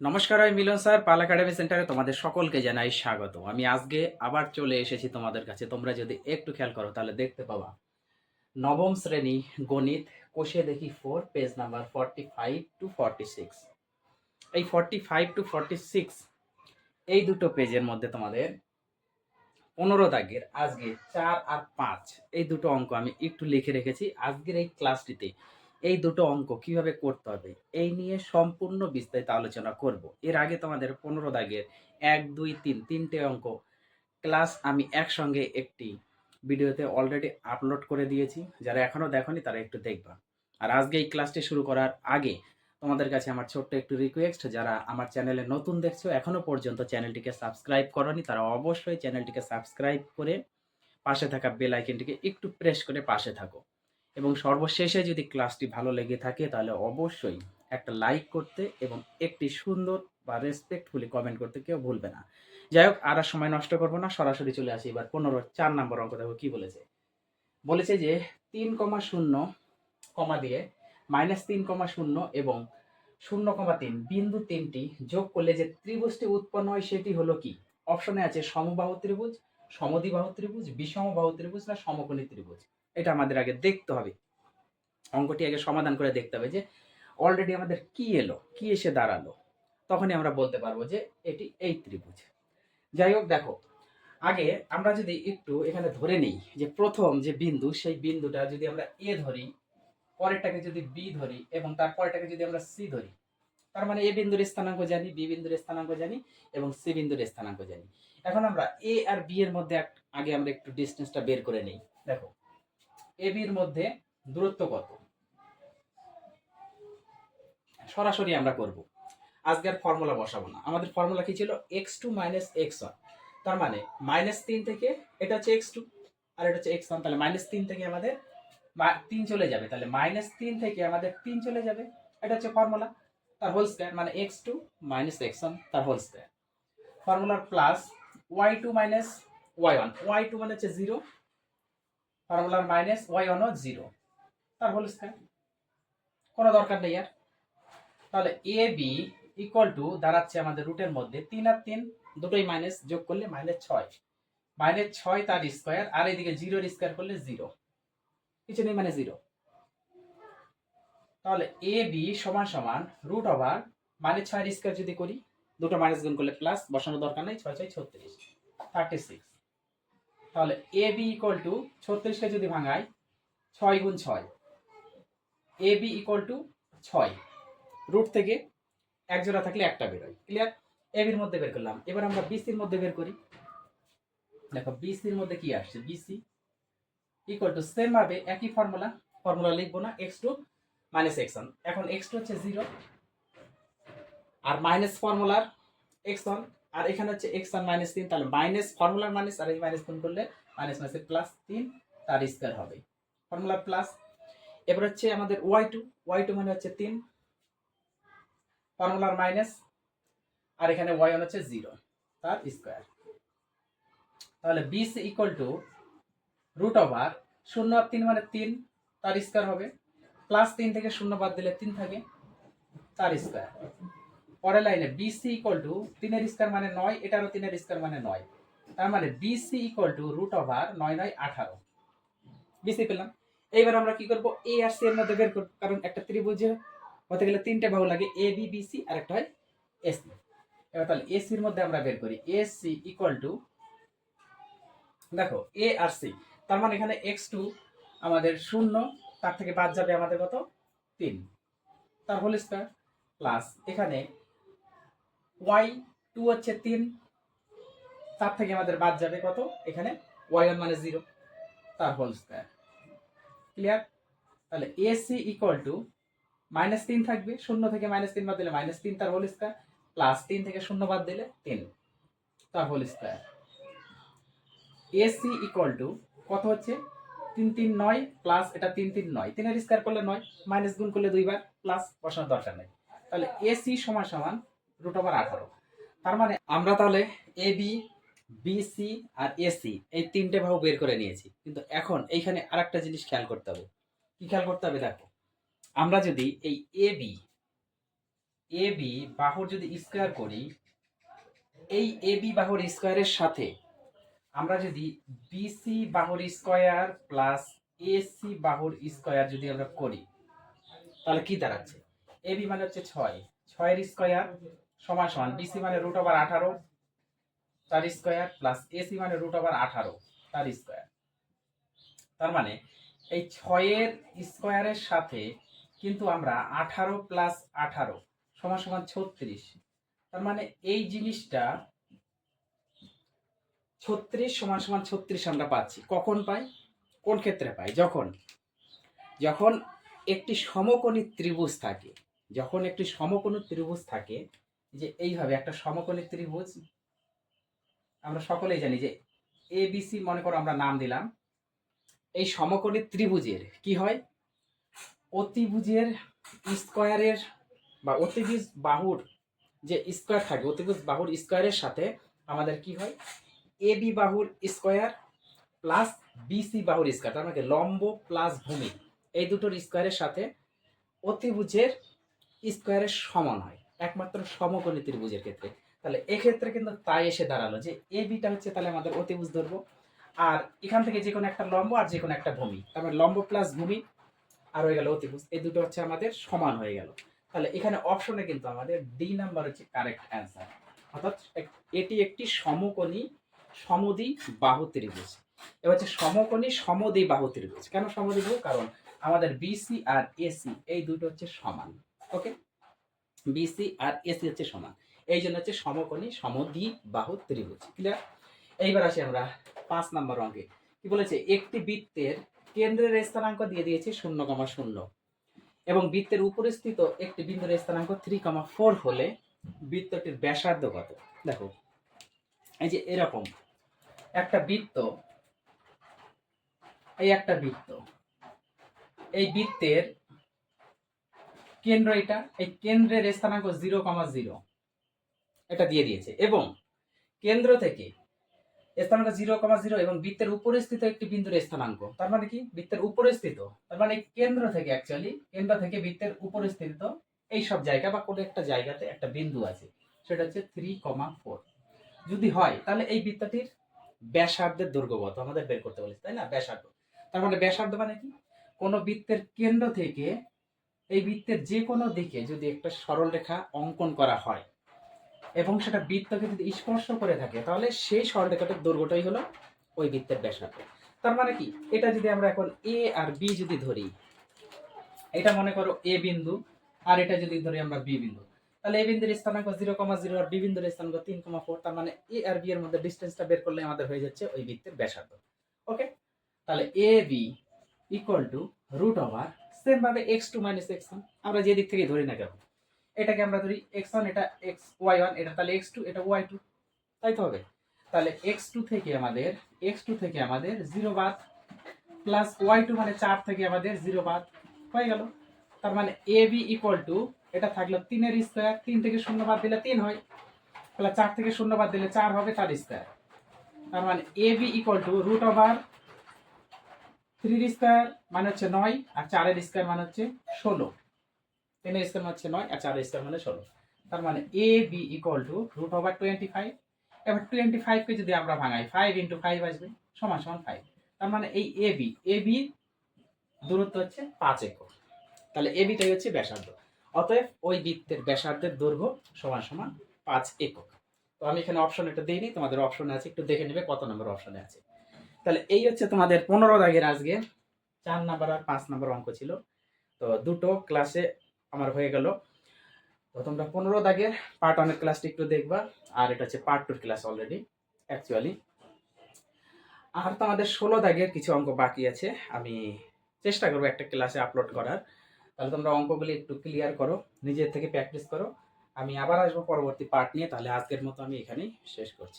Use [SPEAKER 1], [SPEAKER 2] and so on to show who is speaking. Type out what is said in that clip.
[SPEAKER 1] নমস্কার, আমি মিলন স্যার, পাল একাডেমি সেন্টারে তোমাদের সকলকে জানাই স্বাগত আমি আজকে আবার চলে এসেছি তোমাদের কাছে। তোমরা যদি একটু খেয়াল করো, তাহলে দেখতে পাবা। নবম শ্রেণি গণিত, কোষে দেখি four page number forty five to forty six এই forty five to forty six এই দুটো পেজের মধ্যে তোমাদের পনেরো দাগের, আজকে চার আর পাঁচ, এই দুটো অঙ্ক আমি একটু লিখে রেখেছি। আজকের এই ক্লাসটিতে এই দুটো অঙ্ক কীভাবে করতে হবে, এই নিয়ে সম্পূর্ণ বিস্তারিত আলোচনা করব। এর আগে তোমাদের পনেরো দাগের এক, দুই, তিন তিনটে অঙ্ক। ক্লাস আমি একসঙ্গে একটি ভিডিওতে অলরেডি আপলোড করে দিয়েছি। যারা এখনও দেখোনি তারা একটু দেখবা। আর আজকে এই ক্লাসটি শুরু করার আগে তোমাদের কাছে আমার ছোট্ট একটু রিকোয়েস্ট যারা আমার চ্যানেলে নতুন দেখছ এখনও পর্যন্ত চ্যানেলটিকে সাবস্ক্রাইব করনি, তারা অবশ্যই চ্যানেলটিকে সাবস্ক্রাইব করে পাশে থাকা বেল আইকনটিকে একটু প্রেস করে পাশে থাকো। এবং সর্বশেষে যদি ক্লাসটি ভালো লেগে থাকে, তাহলে অবশ্যই একটা লাইক করতে এবং একটি সুন্দর বা রেসপেক্টফুলি কমেন্ট করতে কেউ ভুলবে না। যাই হোক, আর সময় নষ্ট করব না, সরাসরি চলে আসি এবার পনেরো চার নম্বর অঙ্ক দেখো কি বলেছে। বলেছে যে তিন কমা শূন্য কমা দিয়ে মাইনাস তিন কমা শূন্য এবং শূন্য কমা তিন বিন্দু তিনটি যোগ করলে যে ত্রিভুজটি উৎপন্ন হয় সেটি হলো কি? অপশনে আছে সমবাহু ত্রিভুজ, সমদ্বিবাহু ত্রিভুজ, বিষমবাহু ত্রিভুজ না সমকোণী ত্রিভুজ। এটা আমাদের আগে দেখতে হবে। অঙ্কটি আগে সমাধান করে দেখতে হবে যে অলরেডি আমাদের কি এলো, কি এসে দাঁড়াল, তখনই আমরা বলতে পারব যে এটি এই ত্রিভুজ। যাই হোক, দেখো, আগে আমরা যদি একটু এখানে ধরে নিই যে প্রথম যে বিন্দু, সেই বিন্দুটা যদি আমরা এ ধরি, পরেরটাকে যদি বি ধরি এবং তারপরেরটাকে যদি আমরা সি ধরি, তার মানে এ বিন্দুর স্থানাঙ্ক জানি, বি বিন্দুর স্থানাঙ্ক জানি এবং সি বিন্দুর স্থানাঙ্ক জানি। এখন আমরা এ আর বি এর মধ্যে আগে আমরা একটু ডিস্টেন্সটা বের করে নেই। দেখো এ বির মধ্যে দূরত্ব কত? সরাসরি আমরা করব। আজকে আর ফর্মুলা বসাবো না। আমাদের ফর্মুলা কি ছিল? X two minus x one তার মানে মাইনাস তিন থেকে এটা হচ্ছে এক্স টু আর এটা হচ্ছে এক্স ওয়ান তাহলে মাইনাস তিন থেকে আমাদের তিন চলে যাবে। তাহলে মাইনাস তিন থেকে আমাদের তিন চলে যাবে। এটা হচ্ছে ফর্মুলা তার হোল স্কোয়ার মানে x two minus x one তার whole square ফর্মুলার plus y two minus y one y two মানে হচ্ছে জিরো ফর্মুলার মাইনাস ওয়াই ওয়ানও জিরো তার স্কোয়ার কোনো দরকার নেই আর। তাহলে এ বি ইকুয়াল টু দাঁড়াচ্ছে আমাদের রুটের মধ্যে। তিন আর তিন, দুটোই মাইনাস যোগ করলে মাইনাস ছয়। মাইনাস ছয় তার স্কোয়ার আর এদিকে জিরোর স্কোয়ার করলে জিরো কিছু নেই মানে জিরো তাহলে এ বি সমান সমান রুট ওভার মাইনাস ছয়ের স্কোয়ার যদি করি, দুটো মাইনাস গুণ করলে প্লাস বসানোর দরকার নেই, ছয় ছয়, ছত্রিশ। থার্টি সিক্স তাহলে এ বি ইকুয়াল টু ছত্রিশকে যদি ভাঙাই, ছয় গুণ ছয়। এ বি ইকুয়াল টু ছয়। রুট থেকে এক জোড়া থাকলে একটা বেরোয়। ক্লিয়ার এ বির মধ্যে বের করলাম। এবার আমরা বিসির মধ্যে বের করি। দেখো বিসির মধ্যে কি আসছে? বিসি ইকুয়াল টু সেম ভাবে একই ফর্মুলা ফর্মুলা লিখব না এক্স টু মাইনাস এক্স এখন এক্স টু হচ্ছে জিরো আর মাইনাস ফর্মুলার এক্স আর এখানে হচ্ছে এক্স আর মাইনাস তিন, তাহলে মাইনাস ফর্মুলার মাইনাস আর এই মাইনাস গুণ করলে মাইনাস মাইনাস প্লাস তিন, তার স্কোয়ার হবে। ফর্মুলা প্লাস এবার হচ্ছে আমাদের ওয়াই টু ওয়াই টু মানে হচ্ছে তিন ফর্মুলার মাইনাস আর এখানে ওয়াই ওয়ান হচ্ছে জিরো তার স্কোয়ার তাহলে BC equal to root over শূন্য আর তিন মানে তিন, তার স্কোয়ার হবে। প্লাস তিন থেকে শূন্য বাদ দিলে তিন থাকে, তার স্কোয়ার পরের লাইনে বিসি ইকুয়াল টু তিনের স্কোয়ার মানে নয়, এটারও তিনের স্কোয়ার মানে নয়। তার মানে BC equal to root over নয় নয় আঠারো। বিসি পেলাম। এইবার আমরা কি করব? এ আর সি এর মধ্যে বের করব, কারণ একটা ত্রিভুজে হতে গেলে তিনটে বাহু লাগে এ বি বি সি আর একটা হয় এসি এবার তাহলে এসির মধ্যে আমরা বের করি। এসি ইকুয়াল টু দেখো এ আর সি তার মানে এখানে এক্স টু আমাদের শূন্য, তার থেকে বাদ যাবে আমাদের কত? তিন। তার হোল স্কোয়ার প্লাস এখানে ওয়াই টু হচ্ছে তিন। তার থেকে আমাদের বাদ যাবে কত? এখানে ওয়াই ওয়ান মানে জিরো তার হোল স্কোয়ার ক্লিয়ার তাহলে এসি ইকুয়াল টু মাইনাস তিন থাকবে। শূন্য থেকে মাইনাস তিন বাদ দিলে মাইনাস তিন, তার হোল স্কোয়ার প্লাস তিন থেকে শূন্য বাদ দিলে তিন। তার whole square AC equal to কত হচ্ছে? তিন তিন নয় প্লাস এটা তিন তিন নয়। তিনের স্কোয়ার করলে নয়। মাইনাস গুণ করলে দুইবার প্লাস বসানোর দরকার নেই। তাহলে এসি সমান সমান রুট ওভার আঠারো তার মানে আমরা তাহলে এ বি বিসি আর এসি এই তিনটে ভাগ বের করে নিয়েছি। কিন্তু এখন এইখানে আরেকটা জিনিস খেয়াল করতে হবে। কি খেয়াল করতে হবে দেখো? আমরা যদি এই এ বি এ বি বাহুর যদি স্কোয়ার করি, এই এ বি বাহুর স্কোয়ারের সাথে আমরা যদি বিসি বাহুর স্কোয়ার প্লাস এসি বাহুর স্কোয়ার যদি আমরা করি, তাহলে কি দাঁড়াচ্ছে? এ বি মানে হচ্ছে ছয়। ছয়ের স্কোয়ার সমান সমান বিসি মানে রুট ওভার আঠারো তার স্কোয়ার প্লাস এসি মানে রুট ওভার আঠারো তার স্কোয়ার তার মানে এই ছয়ের স্কোয়ারের সাথে কিন্তু আমরা আঠারো প্লাস আঠারো সমান সমান ছত্রিশ। তার মানে এই জিনিসটা ছত্রিশ সমান সমান ছত্রিশ আমরা পাচ্ছি। কখন পাই? কোন ক্ষেত্রে পাই? যখন যখন একটি সমকোণী ত্রিভুজ থাকে, যখন একটি সমকোণী ত্রিভুজ থাকে যে এইভাবে একটা সমকোণী ত্রিভুজ, আমরা সকলেই জানি যে এ বিসি মনে করো আমরা নাম দিলাম। এই সমকোণী ত্রিভুজের কি হয়? অতিভুজের স্কোয়ারের বা অতিভুজ বাহুর যে স্কোয়ার থাকে, অতিভুজ বাহুর স্কোয়ারের সাথে আমাদের কি হয়? এ বি বাহুর স্কোয়ার প্লাস বিসি বাহুর স্কোয়ার, তার মানে লম্ব প্লাস ভূমি। এই দুটোর স্কোয়ারের সাথে অতিভুজের স্কোয়ারের সমান হয়। একমাত্র সমকোণী ত্রিভুজের ক্ষেত্রে। তাহলে এক্ষেত্রে কিন্তু তাই এসে দাঁড়াল যে এ বিটা হচ্ছে তাহলে আমাদের অতিভুজ ধরবো। আর এখান থেকে যে কোনো একটা লম্ব আর যে কোনো একটা ভূমি। তার মানে লম্ব প্লাস ভূমি আর হয়ে গেল অতিভুজ। এই দুটো হচ্ছে আমাদের সমান হয়ে গেল। তাহলে এখানে অপশনে কিন্তু আমাদের ডি নাম্বার হচ্ছে কারেক্ট অ্যান্সার অর্থাৎ এটি একটি সমকোণী সমদি বাহু ত্রিভুজ। এবার হচ্ছে সমকোণী সমদি বাহু ত্রিভুজ। কেন সমদি বাহু? কারণ আমাদের বিসি আর এসি এই দুটো হচ্ছে সমান। ওকে বিসি আর এসি হচ্ছে সমান। এই জন্য হচ্ছে সমকোণী সমদ্বি বাহু ত্রিভুজ। ক্লিয়ার এইবার আসি আমরা পাঁচ নম্বর অঙ্কে। কি বলেছে? একটি বৃত্তের কেন্দ্রের স্থানাঙ্ক দিয়ে দিয়েছে শূন্য কমা শূন্য। এবং বৃত্তের উপরে স্থিত একটি বিন্দুর স্থানাঙ্ক থ্রি কমা ফোর হলে বৃত্তটির ব্যাসার্ধ কত? দেখো, এই যে এরকম একটা বৃত্ত, এই একটা বৃত্ত, এই বৃত্তের কেন্দ্র এটা, এই কেন্দ্রের স্থানাঙ্ক জিরো কমা জিরো। এটা দিয়ে দিয়েছে। এবং কেন্দ্র থেকে স্থানাঙ্ক জিরো কমা জিরো এবং বৃত্তের উপরে স্থিত একটি বিন্দুর স্থানাঙ্ক। তার মানে কি? বৃত্তের উপরে স্থিত। তার মানে কেন্দ্র থেকে অ্যাকচুয়ালি কেন্দ্র থেকে বৃত্তের উপরে স্থিত এই সব জায়গা বা কোনো একটা জায়গাতে একটা বিন্দু আছে। সেটা হচ্ছে থ্রি কমা ফোর যদি হয়, তাহলে এই বৃত্তটির ব্যাসার্ধের দৈর্ঘ্য কত আমাদের বের করতে বলেছে, তাই না? ব্যাসার্ধ। তার মানে ব্যাসার্ধ মানে কি? কোনো বৃত্তের কেন্দ্র থেকে এই বৃত্তের যে কোনো দিকে যদি একটা সরল রেখা অঙ্কন করা হয় এবং সেটা বৃত্তকে যদি স্পর্শ করে থাকে, তাহলে সেই সরলরেখাটার দৈর্ঘ্যটাই হলো ওই বৃত্তের ব্যাসার্ধ। তার মানে কি? এটা যদি আমরা এখন এ আর বি যদি ধরি, এটা মনে করো এ বিন্দু, আর এটা যদি ধরি আমরা বি বিন্দু। তাহলে এ বিন্দুর স্থানাঙ্ক জিরো কমা জিরো আর বি বিন্দুর স্থানাঙ্ক তিন কমা ফোর তার মানে এ আর বি এর মধ্যে ডিস্টেন্সটা বের করলে আমাদের হয়ে যাচ্ছে ওই বৃত্তের ব্যাসার্ধ। ওকে তাহলে A B equal to root over same ভাবে x two minus x one আমরা যে দিক থেকে ধরি না কেন? এটাকে আমরা ধরি এক্স ওয়ান এটা এক্স ওয়াই ওয়ান এটা তাহলে এক্স টু এটা ওয়াই টু তাই তো হবে? তাহলে এক্স টু থেকে আমাদের এক্স টু থেকে আমাদের জিরো বাদ প্লাস ওয়াই টু মানে চার থেকে আমাদের জিরো বাদ। হয়ে গেল। তার মানে এ বি ইকুয়াল টু এটা থাকল তিনের স্কোয়ার তিন থেকে শূন্য বাদ দিলে তিন হয়। তাহলে চার থেকে শূন্য বাদ দিলে চার হবে তার স্কোয়ার তার মানে A B equal to root over থ্রির স্কোয়ার মানে হচ্ছে নয় আর চারের স্কোয়ার মানে হচ্ছে ষোলো। তিনের স্কোয়ার মানে হচ্ছে নয় আর চারের স্কোয়ার মানে ষোলো। তার মানে A B equal to root over twenty five এবার টোয়েন্টি ফাইভকে যদি আমরা ভাঙাই ফাইভ ইন্টু ফাইভ আসবে, সমান সমান ফাইভ তার মানে এই এ বি এ বি দূরত্ব হচ্ছে পাঁচ একক। তাহলে এ বিটাই হচ্ছে ব্যাসার্ধ। অতএব ওই বৃত্তের ব্যাসার্ধের দৈর্ঘ্য সমান সমান পাঁচ একক। তো আমি এখানে অপশন এটা দিইনি তোমাদের অপশনে আছে, একটু দেখে নেবে কত নম্বর অপশনে আছে। তাহলে এই হচ্ছে তোমাদের পনেরো দাগের আজকে। চার নাম্বার আর পাঁচ নাম্বার অঙ্ক ছিল। তো দুটো ক্লাসে আমার হয়ে গেল। তো তোমরা পনেরো দাগের পার্ট ওয়ানের ক্লাসটি একটু দেখবা। আর এটা হচ্ছে পার্ট টুর ক্লাস অলরেডি অ্যাকচুয়ালি আর তোমাদের ষোলো দাগের কিছু অঙ্ক বাকি আছে। আমি চেষ্টা করব একটা ক্লাসে আপলোড করার। তাহলে তোমরা অঙ্কগুলি একটু ক্লিয়ার করো, নিজের থেকে প্র্যাকটিস করো। আমি আবার আসব পরবর্তী পার্ট নিয়ে। তাহলে আজকের মতো আমি এখানেই শেষ করছি।